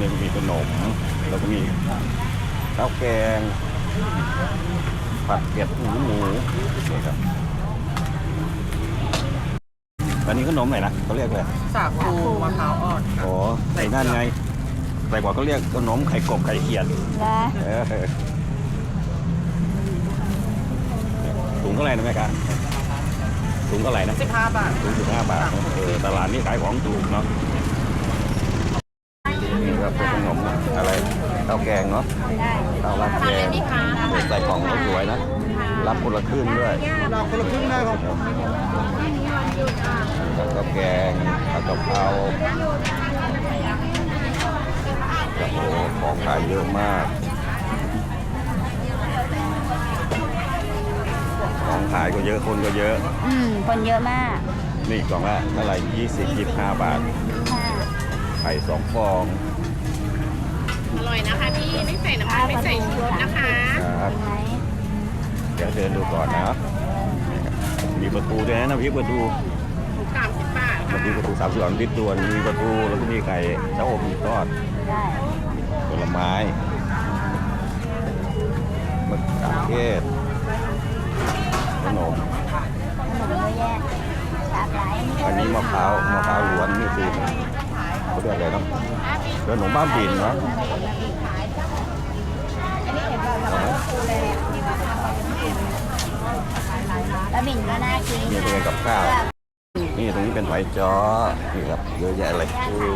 ร้านนี้ก็มีขนมแล้วก็มีข้าวแกง ผัดเผ็ดหมูหมูนี่ครับอันนี้ขนมไหนนะเขาเรียกอะไรสาคูมะพร้าวอ่อนอ๋อไอ้นั่นไงแต่ก่อนเขาเรียกขนมไข่กบไข่เขียดนะเออถุงเท่าไหร่นะแม่คะถุงเท่าไหร่นะ15บาทถุงสิบห้าบาทนะเออตลาดนี้ขายของถูกเนาะนี่ครับ เป็นขนมอะไรข้าวแกงเนาะได้ข้าวราดแกงใส่กล่องสวยๆนะ รับคนละครึ่งด้วยเราคนละครึ่งได้ครับแล้วก็แกงผัดกะเพราโอ้โหของขายเยอะมากของขายก็เยอะคนก็เยอะ อืมคนเยอะมาก นี่กล่องละเท่าไหร่ยี่สิบยี่ห้าบาทค่ะไข่สองฟอง อร่อยนะคะพี่ไม่ใส่น้ำมันไม่ใส่ชูรสนะคะครับเป็นไหมเดี๋ยวเดินดูก่อนนะ มีประตูด้วยนะน้ำพริกประตูถูกสามสิบบาทน้ำพริกประตูสามสิบสองลิตรตัวมีประตูแล้วก็มีไข่เจ้าอบทอดได้ผลไม้มะขามเทศขนมขนมเยอะแยะหลากหลายอันนี้มะพร้าวมะพร้าวล้วนนี่คือ เขาเรียกอะไรนะขนมบ้าบินเนาะเอาไหมแล้วบินก็น่ากินนี่เป็นกับข้าว นี่ตรงนี้เป็นหอยจ้อนี่ครับเยอะแยะเลยโอ้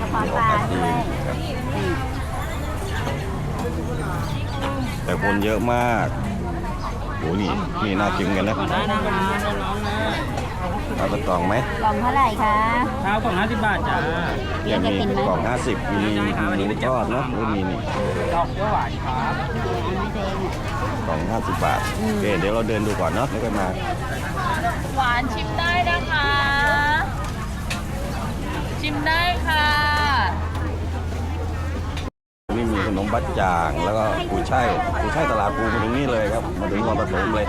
กระเพาะนี่ปออกลามาจีครับแต่คนเยอะมากโอ้นี่นี่น่ากินกันนะ เอาตะกล่องไหมกล่องเท่าไหร่คะเท้าของ50บาทจ้าเรียยักงจะมีกินไหมกล่อง50มีหมูทอดเนาะหรือมีนี่ดอกเขียวหวานครับไม่ตัวเองอะกล่อง50บาทโอเคเดี๋ยวเราเดินดูก่อนเนาะแล้วก็มาหวานชิมได้นะคะ ชิมได้ค่ะนี่มีขนมบัดจ่างแล้วก็กุยช่ายกุยช่ายตลาดปูมาถึงนี่เลยครับมาถึงวังปฐมเลย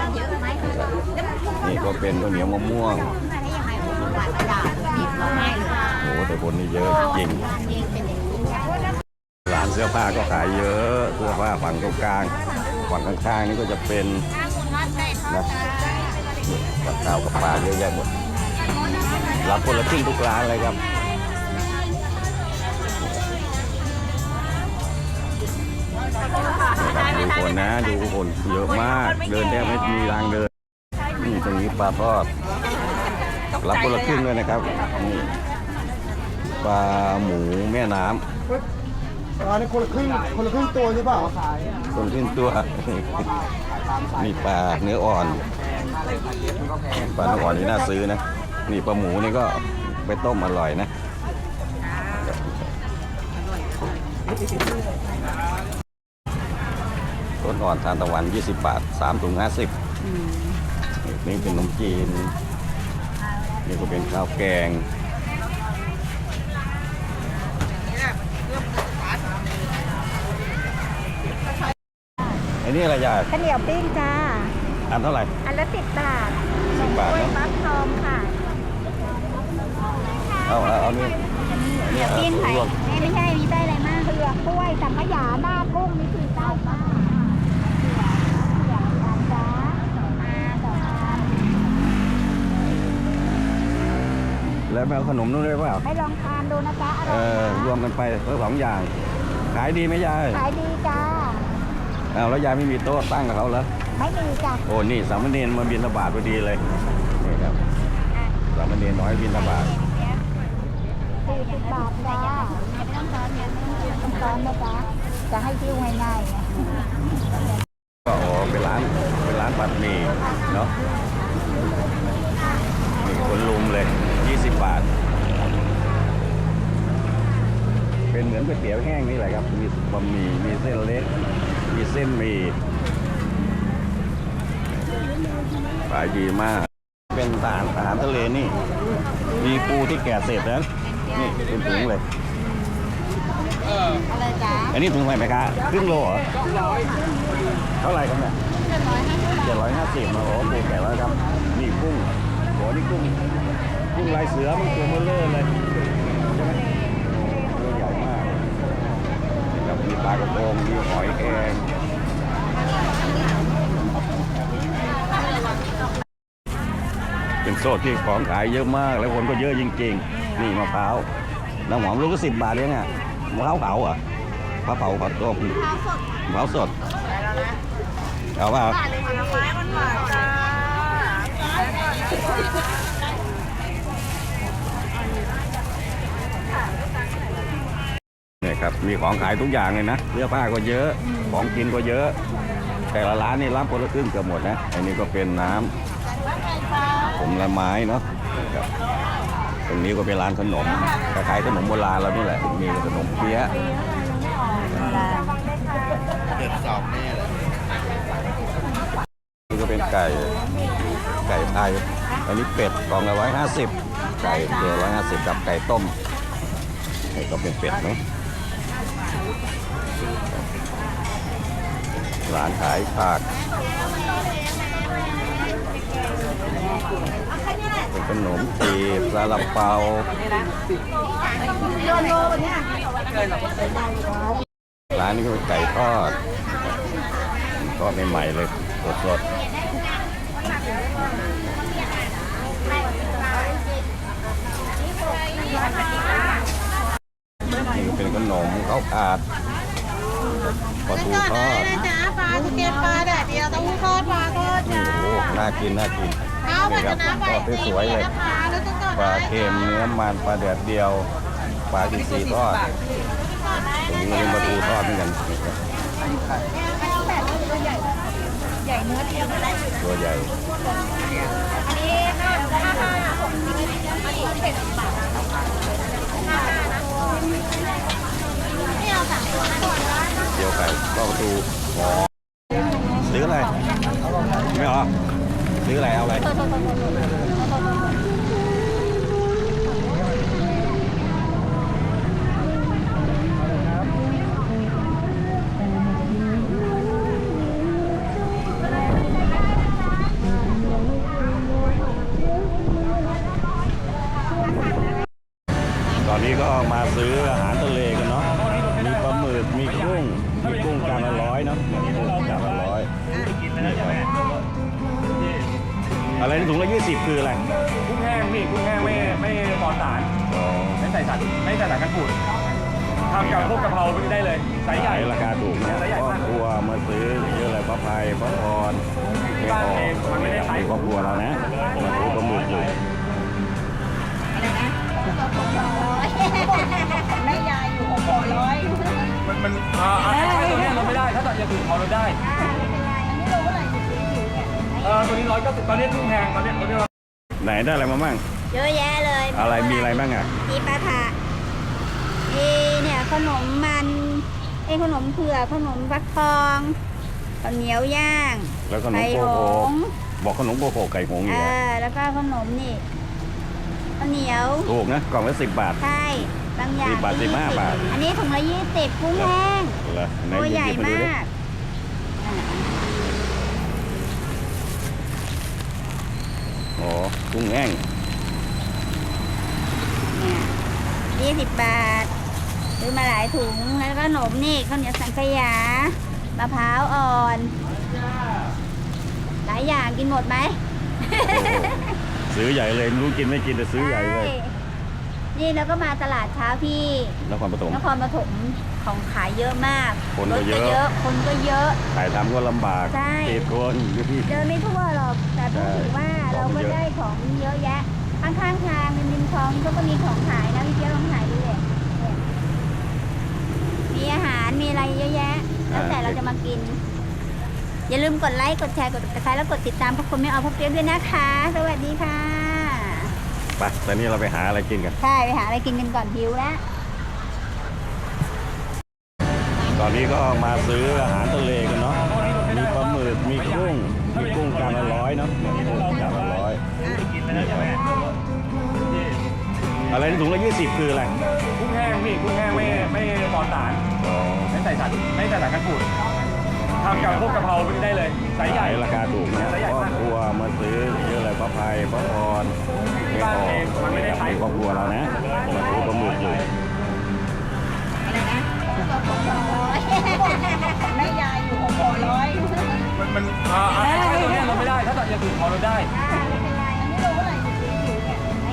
นี่ก็เป็นข้าวเหนียวมะม่วงโอ้โหแต่คนนี่เยอะจริงร้านเสื้อผ้าก็ขายเยอะเสื้อผ้าฝั่งตรงกลางฝั่งข้างๆนี่ก็จะเป็นนะกับข้าวกับปลาเยอะแยะหมดรับคนละครึ่งทุกร้านเลยครับดูคนนะดูคนเยอะมาก เดินแทบไม่มีทางเดิน นี่ตรงนี้ปลาทอด รับคนละครึ่งด้วยนะครับนี่ปลาหมูแม่น้ำอันนี้คนละครึ่งคนละครึ่งตัวใช่เปล่าคนขึ้นตัว นี่ปลาเนื้ออ่อน ปลาเนื้ออ่อนนี่น่าซื้อนะ นี่ปลาหมูนี่ก็ไปต้มอร่อยนะ ต้นอ่อนทานตะวัน 20 บาท3ถุง50อืม นี่เป็นขนมจีน นี่ก็เป็นข้าวแกง อันนี้อะไรยายข้าวเหนียวปิ้งจ้า อันเท่าไหร่ อันละสิบบาทสิบบาทกล้วยเนาะฟักทองค่ะเอาเอาเอานี่เหนียวปิ้งไข่ลวกไม่ไม่ใช่มีไส้อะไรมากเผือกกล้วยสังขยาหน้ากุ้งมีสี่ไส้ป้าเผือกเผือกจ้ามาสองอัน แล้วแมวขนมนู่นด้วยเปล่า ให้ลองทานดูนะจ๊ะอเอร่อยอ รวมกันไปเพื่อสองอย่าง ขายดีไหมยายขายดีจ้า เอาแล้วยายไม่มีโต๊ะตั้งกับเขาเหรอ ไม่มีจ้ะโอ้ นี่สามเณรมาบินระบาดพอดีเลย นี่ครับอะสามเณรน้อยบินระบาดสี่สิบบาทจ้าไม่ต้องซ้อนเนี่ยไม่ต้องซ้อนนะจ๊ะจะให้คิ้วง่ายๆไงก็อ๋อเป็นร้าน เป็นร้านผัดหมี่เนาะนี่คนลุมเลย 20 บาท เป็นเหมือนก๋วยเตี๋ยวแห้งนี่แหละครับ มีบะหมี่ มีเส้นเล็ก มีเส้นหมี่ขายดีมาก เป็นอาหารอาหารทะเลนี่ มีปูที่แกะเสร็จแล้ว นี่เป็นถุงเลย อะไรจ๊ะอันนี้ถุงเท่าไหร่ไหมคะครึ่งโลเหรอเท่าไหร่ครับเนี่ยเจ็ดร้อยห้าสิบมาโอ้โหปูแก่แล้วครับ นี่กุ้งโอ้นี่กุ้ง กุ้งลายเสือมันตัวเบลเลอร์เลยใช่ไหมโอ้ายมากนะครับมีปลากระพงมีหอยแครงเป็นโซนที่ของขายเยอะมาก แล้วคนก็เยอะจริงๆ นี่มะพร้าวน้ำหอมลูกก็สิบบาทเองอะมะพร้าวเผาอะมะพร้าวเผาผัดต้มมะพร้าวสดเอาเปล่าเนี่ยค รับมีของขายทุกอย่างเลยนะเสื้อผ้าก็เยอะของกินก็เยอะ แต่ละร้านนี่รับคนละครึ่งเกือบหมดนะอันนี้ก็เป็นน้ำผมละไม้เนาะครับตรงนี้ก็เป็นร้านขนมคล้ายๆขนมโบราณเรานี่แหละมีขนมเปี๊ยะนี่ก็เป็นไก่ไก่ไทยอันนี้เป็ดกล่องละร้อยห้าสิบไก่ตัวร้อยห้าสิบกับไก่ต้มนี่ก็เป็นเป็ดไหม ร้านขายผักเป็นขนมจีบซาลาเปาร้านนี้ก็เป็นไก่ทอดทอดใหม่ๆเลยสดๆนี่เป็นขนมข้าวผัด ปลาทูทอดจ้าปลาสเก็ตปลาแดดเดียวเต้าหู้ทอดปลาทอดโอ้โหน่ากินน่ากินข้าวผันี่ดครับน้ำใบทอดสวยๆเลยนะคะแล้วต้องปลาเค็มเนื้อมันปลาแดดเดียวปลาอินทรีทอดตรงนี้ก็เป็นปลาทูทอดเหมือนกันตัวใหญ่ เดียวไก่ก็ประตูอ๋อซื้ออะไร ไม่เอาซื้ออะไรเอาอะไรตอนนี้ก็มาซื้ออาหารทะเล กมีกุ้งมีกุ้งจานละร้อยเนาะมีกุ้งจานละร้อยนี่ครับอะไรนะถุงละยี่สิบคืออะไรกุ้งแห้งพี่กุ้งแห้งไม่ไม่ปลอดสารอ๋อไม่ใส่สารไม่ใส่สารกันบูดทำกับพวกกะเพราได้เลยไซส์ใหญ่ขายราคาถูกนะครอบครัวมาซื้อเยอะเลยพระไพพระพรไม่ออกมีครอบครัวเรานะมาซื้อปลาหมึกอยู่แม่ยายอยู่หกร้อย มันมันอ่าอ่าใช่ตัวเนี้ยเราไม่ได้ ถ้าตัดอย่างอื่นพอเราได้ เออตัวนี้ร้อยเก้าสิบตอนนี้กุ้งแพงตอนนี้ตอนนี้ไหนได้อะไรมาบ้างเยอะแยะเลยอะไรมีอะไรบ้างอะมีปลาถะมีเนี่ยขนมมันไอ้ขนมเผือกขนมฟักทองข้าวเหนียวย่างแล้วขนมไข่โกหโก้งส์บอกขนมโกโก้ไก่หงส์อีเอกแล้วอแล้วก็ขนมนี่ข้าวเหนียวถูกนะกล่องละสิบบาท ใช่ บางอย่างสิบบาทก็สิบห้า20บาท อันนี้ถุงละยี่สิบกุ้งแห้งเหรอไหนตัวใหญ่ยิบๆมาดูมาดิกอ่าอ๋อ กุ้งแห้งเนี่ยยี่สิบบาทซื้อมาหลายถุงแล้วก็ขนมนี่ข้าวเหนียวสังขยามะพร้าวอ่อน หลายอย่างกินหมดไหม ซื้อใหญ่เลยไม่รู้กินไม่กินแต่ซื้อใหญ่เลยช่ นี่แล้วก็มาตลาดเช้าที่นครปฐมนครปฐมของขายเยอะมากคนก็รถเยอะเยอะ คนก็เยอะขายทำก็ลำบากใช่ติดคนอยู่ที่เดินไม่ทั่วหรอกแต่พูดถึงว่าใช่เราก็ของเยอะได้ของเยอะแยะข้างๆทางริมคลองเขาก็มีของขายนะพี่เจี๊ยบลองถ่ายดูเลยเนี่ยมีอาหารมีอะไรเยอะแยะ แล้วแต่เราจะมากิน อย่าลืมกดไลค์กดแชร์กดติดตามแล้วกดติดตามพวกคนไม่เอาพวกเปี๊ยบด้วยนะคะ สวัสดีค่ะ ไปตอนนี้เราไปหาอะไรกินกัน ใช่ไปหาอะไรกินกันก่อนหิวแล้วตอนนี้ก็มาซื้ออาหารทะเลกันเนาะ มีปลาหมึก มีกุ้ง มีกุ้งจานละร้อยเนาะมีกุ้งจานละร้อยนี่ครับอะไรนะถุงละยี่สิบคืออะไร กุ้งแห้งพี่ กุ้งแห้งไม่ไม่ปลอดสารอ๋อไม่ใส่สารไม่ใส่สารกันบูดทำกับพวกกะเพราได้เลยไซส์ใหญ่ขายราคาถูกนะครอบครัวมาซื้อเยอะเลยพระไพพระพรไม่ออกมีครอบครัวเรานะมาซื้อปลาหมึกอยู่แม่ยายอยู่หกร้อยมันมันอ่าอ่าไอ้ตัวเนี้ยลดไม่ได้ ถ้าตัดอย่างอื่นพอลดได้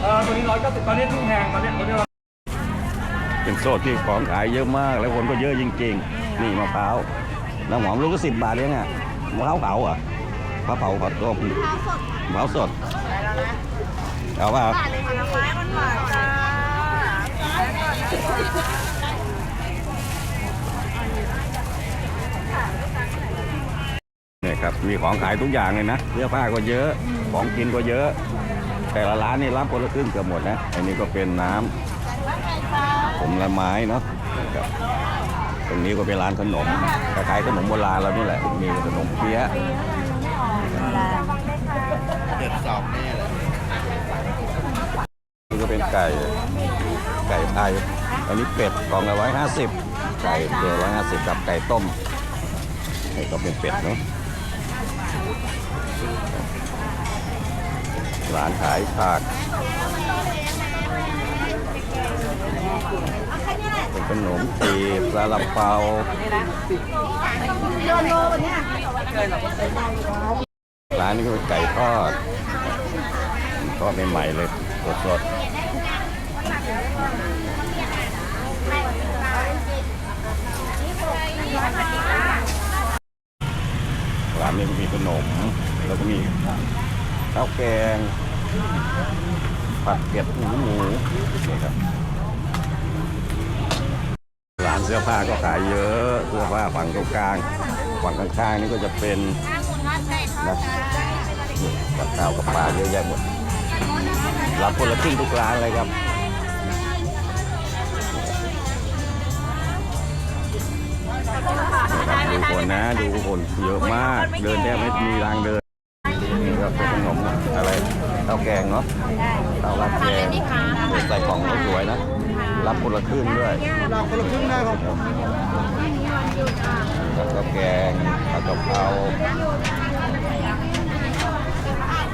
เออตัวนี้ร้อยเก้าสิบตอนนี้ทุ่งแพงตอนนี้ตัวนี้เป็นโซนที่ของขายเยอะมาก แล้วคนก็เยอะจริงๆ นี่มะพร้าวน้ำหอมลูกก็สิบบาทเองอะมะพร้าวเผาอะมะพร้าวเผาต้มมะพร้าวสด เอาป่ะเนี่ยครับมีของขายทุกอย่างเลยนะเสื้อผ้าก็เยอะ ของกินก็เยอะ แต่ละร้านนี่รับคนละครึ่งเกือบหมดนะ อันนี้ก็เป็นน้ำผมละไม้เนาะครับตรงนี้ก็เป็นร้านขนมคล้ายๆขนมโบราณเรานี่แหละ มีขนมเปี๊ยะเด็ดจอบเนี่ ก็เป็นไก่ ไก่ไทยอันนี้เป็ดกล่องละร้อยห้าสิบไก่ตัวร้อยห้าสิบกับไก่ต้มนี่ก็เป็นเป็ดเนาะร้านขายผักเป็นขนมจีบซาลาเปาร้านนี้ก็เป็นไก่ทอด ทอดใหม่ๆเลยสดๆร้านนี้ก็มีขนม แล้วก็มีข้าวแกง ผัดเผ็ดหมูหมูนี่ครับร้านเสื้อผ้าก็ขายเยอะเสื้อผ้าฝั่งตรงกลาง ฝั่งข้างๆนี่ก็จะเป็นนะนี่กับข้าวกับปลาเยอะแยะหมด รับคนละครึ่งทุกร้านเลยครับดูคนนะดูคนเยอะมาก เดินแทบไม่มีรางเดินนี่ก็เป็นขนมอะไรข้าแกงเนาะข้าราดแกงใส่กล่องสวยนะ รับคนละครึ่งด้วยเราคนละครึ่งได้ครับแล้วก็แกงผัดกะเพรา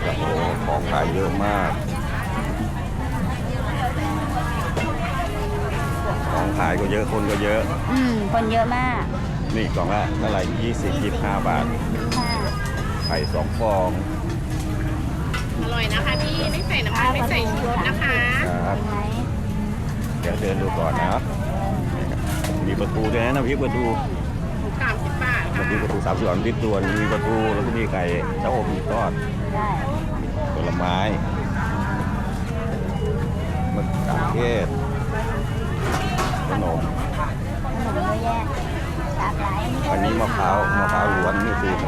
โอ้โหของขายเยอะมาก ของขายก็เยอะคนก็เยอะ อืมคนเยอะมากนี่กล่องละเท่าไหร่ยี่สิบยี่สิบห้าบาทค่ะไข่สองฟองอร่อยนะคะพี่ไม่ใส่น้ำมันไม่ใส่ชูรสนะคะครับเป็นไงเดี๋ยวเดินดูก่อนนะมีประตูด้วยนะน้ำพริกประตูสามสิบบาทค่ะน้ำพริกประตูสามสิบสองพริกตัวนมีประตูแล้วก็มีไก่เจ้าอบทอดได้ผลไม้มะขามเทศขนม ขนมเยอะแยะหลากหลาย อันนี้มะพร้าวมะพร้าวล้วนนี่คือเ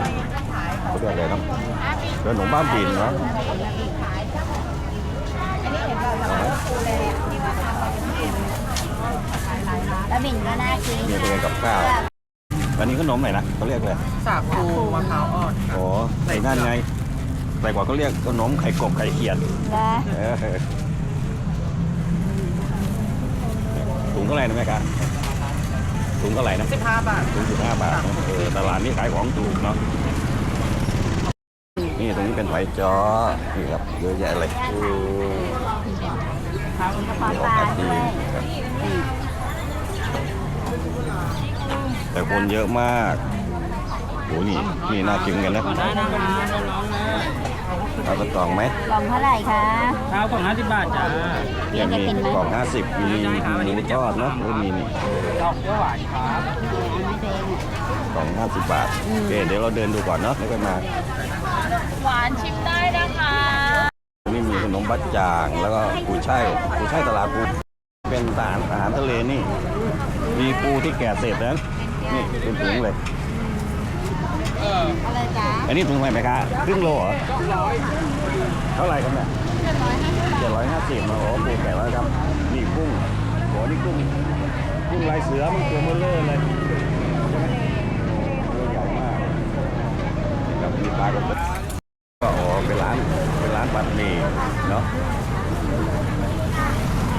ขาเรียกอะไรนะขนมบ้าบินเนาะแล้วบิ่นก็น่ากินนี่เป็นกับข้าวอันนี้ขนมไหนนะเขาเรียกอะไรสาคูมะพร้าวอ่อนอ๋อใส่นั่นไงใส่กว่าเขาเรียกขนมไข่กบไข่เขียดนะเออถุงเท่าไหร่นะแม่คะ ถุงเท่าไหร่นะสิบห้าบาทถุงสิบห้าบาทเนอะเออตลาดนี้ขายของถูกเนาะนี่ตรงนี้เป็นหอยจ้อนี่ครับเยอะแยะเลยโอ้ขอปลาด้วยแต่คนเยอะมากโอ้นี่นี่น่ากินกันนะ เอาสักกล่องไหมกล่องเท่าไหร่คะข้าวของห้าสิบบาทจ้ายังมีกล่อง50มีหมูทอดเนาะแล้วมีนี่ดอกเขียวหวานครับไม่ตัวเองอะกล่อง50บาทโอเคเดี๋ยวเราเดินดูก่อนเนาะแล้วก็มา หวานชิมได้นะคะนี่มีขนมบัดจ่างแล้วก็กุยช่ายกุยช่ายตลาดปูเป็นอาหารอาหารทะเลนี่ มีปูที่แกะเสร็จนะนี่เป็นถุงเลย อะไรจ๊ะอันนี้ถุงอะไรไหมคะครึ่งโลเหรอเท่าไหร่ครับเนี่ยเจ็ดร้อยห้าสิบนะโอ้ปูแกะแล้วครับนี่กุ้งโอ้นี่กุ้งกุ้งลายเสือมันตัวเบลเลอร์เลยใช่ไหมตัวใหญ่มากกับมีปลากระพงก็อ๋อเป็นร้านเป็นร้านบัตหมี่เนาะ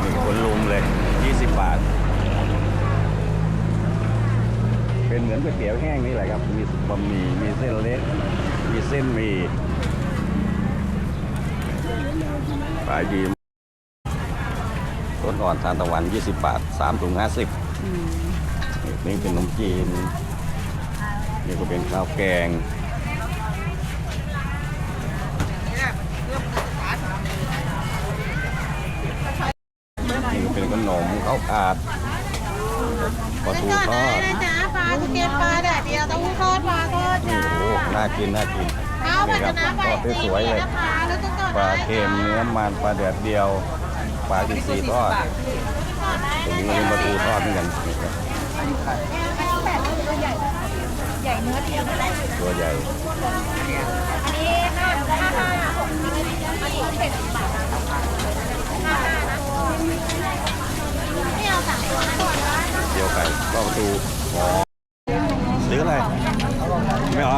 นี่คนลุมเลย 20 บาท เป็นเหมื อนก๋วยเตี๋ยวแห้งนี่แหละครับ มีบะหมี่ มีเส้นเล็ก มีเส้นหมี่ปลายีมต้นอ่อนทานตะวัน 20 บาท3ถุง50นี่เป็นขนมจีน นี่ก็เป็นข้าวแกงนี่ก็เป็นขนมข้าวอาดปลาทูทอด ปลาสเก็ตปลาแดดเดียวเต้าหู้ทอดปลาทอดนี่โอ้น่ากินน่ากินข้าวนี่ผัดครับคะน้าปลาทอดสวยๆเลยนะคะแล้วก็ปลาเค็มเนื้อมันปลาแดดเดียวปลาอินทรีทอดตรงนี้เป็นปลาทูทอดเหมือนกันนี่ครับใหญ่เนื้อเทียมอะไรตัวใหญ่อันนี้ห้าห้าห้าหกอันนี้เจ็ดสิบบาทห้าห้านะไม่เอาสามตัวนะเดียวไก่ก็ประตูอ๋อซื้ อะไร ไม่เอ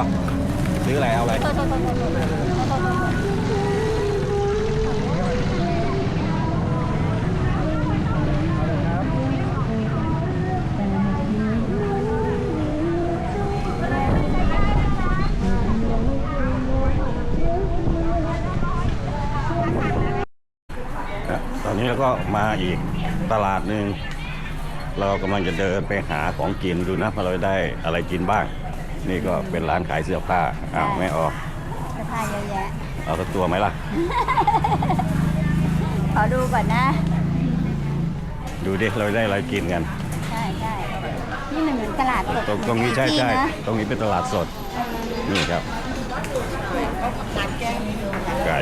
ซื้ออะไรเอาอะไรตอนนี้เราก็มาอีกตลาดหนึ่ง เรากำลังจะเดินไปหาของกินดูนะว่าเราได้อะไรกินบ้าง นี่ก็เป็นร้านขายเสื้อผ้าอ้าวไม่ออกเสื้อผ้าเยอะแยะ เอาสักตัวไหมล่ะ ขอดูก่อนนะ ดูดิเราได้อะไรกินกัน ใช่ใช่นี่มันเหมือนตลาดสดตรงตรงนี้ใช่ใช่เหมือนตรงนี้เป็นตลาดสด นี่ครับ ไก่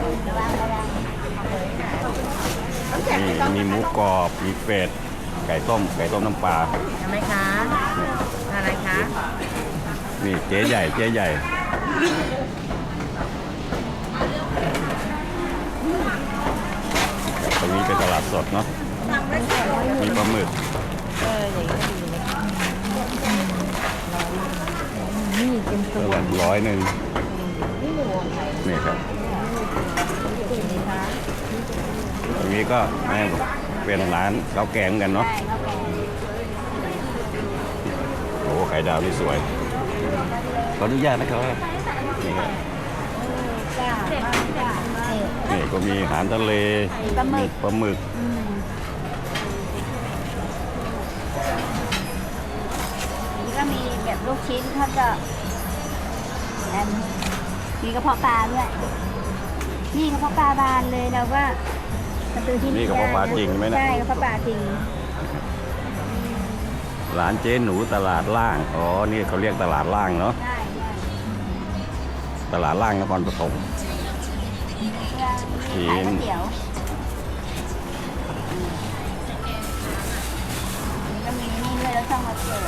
ที่นะระวังระวังนี่มีหมูกรอบ มีเป็ด ไก่ต้มไก่ต้มน้ำปลาทำไมคะอะไรคะนี่เจ๊ใหญ่เจ๊ใหญ่ตรงนี้เป็นตลาดสดเนาะมีปลาหมึกเอออย่างนี้ดีนี่เป็นตัวละร้อยหนึ่งนี่ครับตรงนี้ก็แม่ง เป็นร้านข้าวแกงเหมือนกันเนาะใช่เขาแกงโอ้ไข่ดาวนี่สวย ขออนุญาตนะครับนี่ครับจ้าจ้าเออนี่ก็มีอาหารทะเลมีปลาหมึกปลาหมึกอืมนี่ก็มีแบบลูกชิ้นเขาจะแอมมีกระเพาะปลาด้วย นี่กระเพาะปลาบานเลยเราก็ มาซื้อที่นี่กระเพาะปลาจริงไหมนะใช่กระเพาะปลาจริง ร้านเจ๊หนูตลาดล่าง อ๋อ นี่เขาเรียกตลาดล่างเนาะใช่ใช่ตลาดล่างนครปฐมเพื่อขายก๋วยเตี๋ยวอืมนี่ก็มีนี่ด้วยแล้วช่องมาเปิด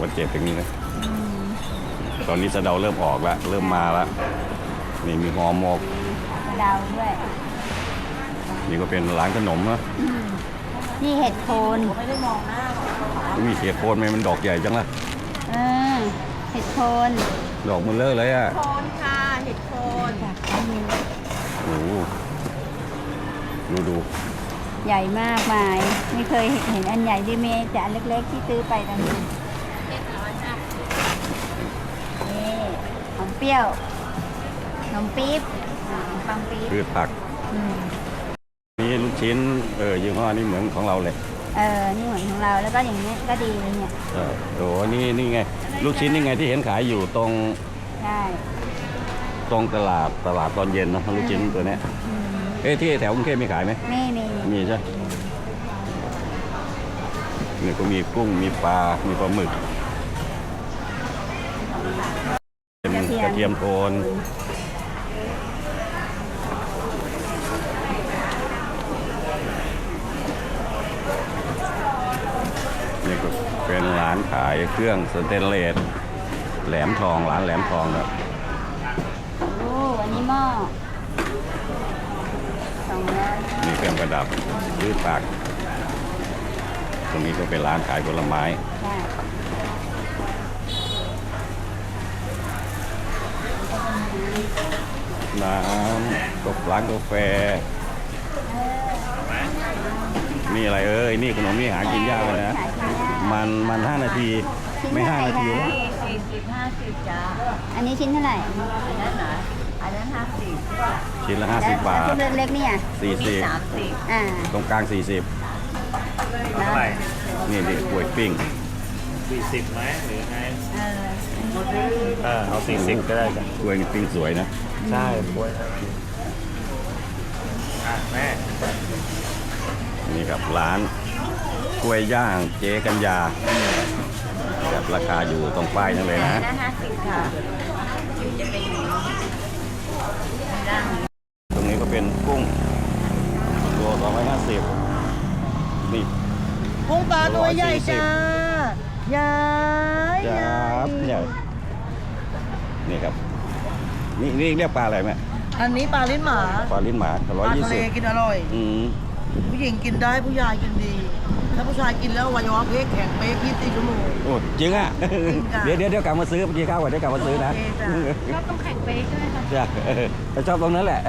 วันเจ็ดถึงนี้นะ ตอนนี้สะเดาเริ่มออกแล้วเริ่มมาแล้วนี่มีหอหมกกระเดาวด้วย นี่ก็เป็นร้านขนมนะอืมนี่เห็ดโคนมีเขียดโคนไหมมันดอกใหญ่จังล่ะเออเห็ดโคนดอกมันเลอะเลยอะโคนค่ะเห็ดโคนโอ้โหดูดูใหญ่มากมาย ไม่เคยเห็นอันใหญ่ที่เมย์แต่อันเล็กๆที่ซื้อไปตอนนี้นี่ขนมเปรี้ยวขนมปี๊บอ่าปังปี๊บพืชผักอืมนี่ลูก ชิ้นเออยี่ห้อนี้เหมือนของเราเลยเออนี่เหมือนของเราแล้วก็อย่างนี้ก็ดีเลยเนี่ยเออโอ้โหนี่นี่ไง ลูกชิ้นนี่ไงที่เห็นขายอยู่ตรงใช่ตรงตลาดตลาดตอนเย็นเนอะลูกชิ้นตัวเนี้ยอืมเอ๊ะที่แถวกรุงเทพมีขายไหมนี่นี่มีใช่นี่ก็มีกุ้งมีปลา มีปลาหมึกเป็นกระเทียมโทนนี่ก็เป็นร้านขาย เครื่องสเตนเลสแหลมทองร้านแหลมทองครับโอ้อันนี้หม้อสองร้อยมีเครื่องประดับพืชผักตรงนี้ก็เป็นร้านขายผลไม้ใช่น้ำการ้านกาแฟ นี่อะไรเอ้ย นี่ขนมนี่หากินยากเลยนะ ขาย ที่นี่มันมันห้านาที ไม่ห้านาทีชิ้นนะเท่าไหร่คะสี่สิบห้าสิบจ้าอันนี้ชิ้นเท่าไหร่อันนั้นเหรออันนั้นห้าสิบชิ้นละห้าสิบบาทแล้วชิ้นเล็กๆเนี่ยสี่สิบสามสิบอ่าตรงกลางสี่สิบแล้วนี่นี่กล้วยปิ้งสี่สิบไหมหรือไงเออเออเอาสี่สิบก็ได้จ้ะกล้วยนี่ปิ้งสวยนะใช่ป่วยอะแม่นี่ครับร้าน กล้วยย่างเจ๊กัญญาแบบราคาอยู่ตรงป้ายนั่นเลยนะละห้าสิบค่ะจะเป็นอย่างนี้ร่างตรงนี้ก็เป็นกุ้งตัวสองร้อยห้าสิบนี่กุ้งปลาตัวใหญ่140จ้าใหญ่จับใหญ่นี่ครับ นี่นี่เรียกปลาอะไรแม่อันนี้ปลาลิ้นหมา ปลาลิ้นหมาปร้อยลายี่ทะเลสิบกินอร่อย อืมผู้หญิงกินได้ผู้ชายกินดี ถ้าผู้ชายกินแล้วอวัยวะเพศแข็งเป๊ะยี่สิบชั่วโมง โอ้จริงอะจ้ะเดี๋ยวเดี๋ยวเดี๋ยวกลับมาซื้อพอดีข้าวก่อนเดี๋ยวกลับมาซื้อนะโอเคจ้ะชอบต้องแข่งเป๊กใช่ไหมคะจ้ะเออถ้าชอบตรงนั้นแหละ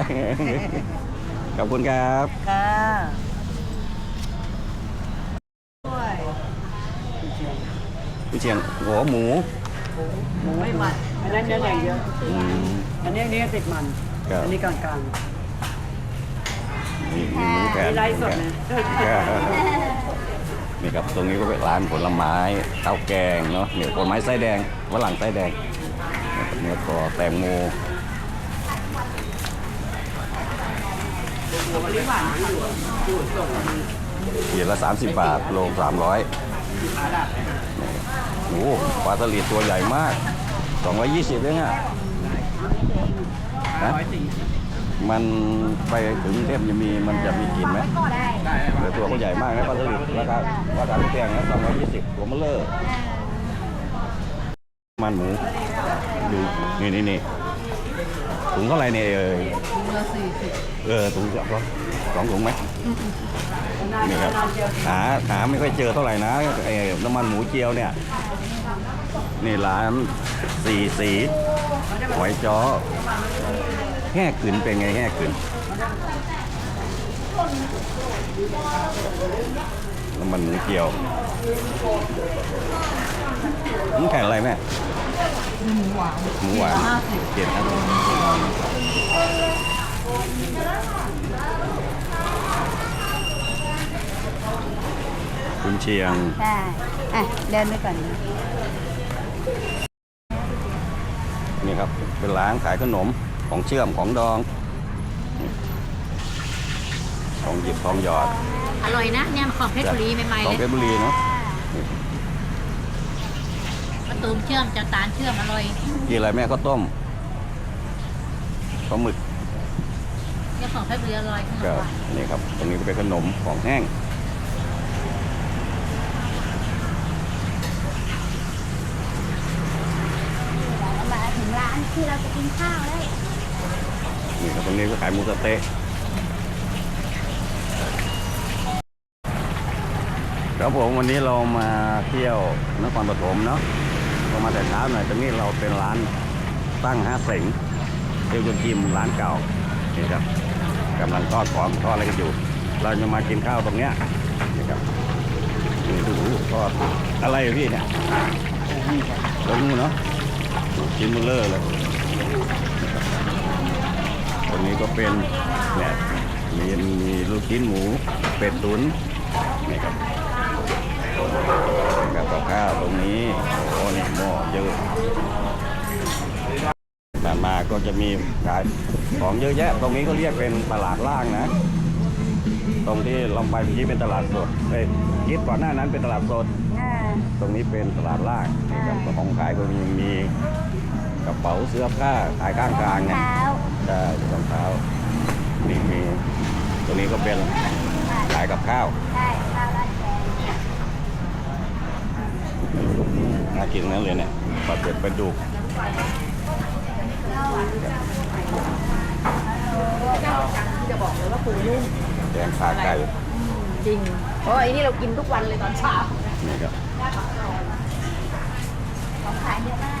ขอบคุณครับ ค่ะพี่เชียงหัวหมูหมูไม่มันอันนั้นเนื้อแดงเยอะ อืมอันนี้เนื้อติดมัน ครับอันนี้กลางนี่มีหมูๆแผ่นมีไลฟ์สดนะ ครับ นี่ครับตรงนี้ก็เป็นร้านผลไม้ข้าวแกงเนาะเนี่ยผลไม้ไส้แดงฝรั่งไส้แดงเนื้อคอแตงโมขีดละ 30 บาทโล300โอ้โหปลาสลิดตัวใหญ่มาก 220เองอะนะ มันไปถึงเทพจะมีมันจะมีกลิ่นไหมได้เดี๋ยวตัวเขาใหญ่มากนะปลาสลิดราคาราคาไม่แพงนะ220ตัวเบลเลอร์มันหมูดูนี่นี่นี่ถุงเท่าไหร่เนี่ยเอ่ยถุงละสี่สิบเออถุงสองสองถุงไหมนี่ครับหาหาไม่ค่อยเจอเท่าไหร่นะไอ้น้ำมันหมูเจียวเนี่ย นี่ร้านสี่สีหอยจ้อ แห่ขืนเป็นไงแห่ขืนน้ำมันหมูเจียวมันแข่งอะไรแม่หมูหวานหมูหวานเจ็ดครับคุณเชียงใช่อะเดินไปก่อนนะนี่ครับ เป็นร้านขายขนม ของเชื่อมของดองนี่ของหยิบของหยอด อร่อยนะเนี่ยของเพชรบุรีใหม่ๆของเพเลยชรบุรีเนาะมะตูมเชื่อมจะตาลเชื่อมอร่อยกินอะไรแม่ก็ต้มปลาหมึกเนี่ยของเพชรบุรีอร่อยก็นี่ครับ ตรงนี้ก็เป็นขนมของแห้ง เรามาถึงร้านที่เราจะกินข้าวแล้ว นี่ครับตรงนี้ก็ขายหมูสะเต๊ะครับผมวันนี้เรามาเที่ยวนครปฐมเนาะเรามาแต่เช้าหน่อยตรงนี้เราเป็นร้านตั้งห้าเสงเอวจนจิมร้านเก่านี่ครับกำลังทอดของทอดอะไรกันอยู่ เราจะมากินข้าวตรงเนี้ยนี่ครับนี่ดูทอดอะไรพี่เนี่ยต้าหู้นเนาะชิ้นเบลเลอร์เลย ตรงนี้ก็เป็นเนี่ยมีมีลูกชิ้นหมูเป็ดตุ๋นนี่ครับกับกับข้าวตรงนี้โอ้นี่หม้อเยอะผ่ามาก็จะมีขายของเยอะแยะ ตรงนี้ก็เรียกเป็นตลาดล่างนะ ตรงที่เราไปเมื่อกี้เป็นตลาดสดเอ้ยคิดก่อนหน้านั้นเป็นตลาดสด ตรงนี้เป็นตลาดล่างนะครับของขายก็มีมีกระเป๋าเสื้อผ้าขายข้างกลางเนี่ย เท้าใช่รองเท้านี่มีตรงนี้ก็เป็นขายกับข้าวใช่ข้าวราดแกงน่ากินทั้งนั้นเลยเนี่ยปลาเป็ดปลาดุกแกงขาไก่จริงเพราะไอ้นี่เรากินทุกวันเลยตอนเช้านี่ครับของขายเยอะมาก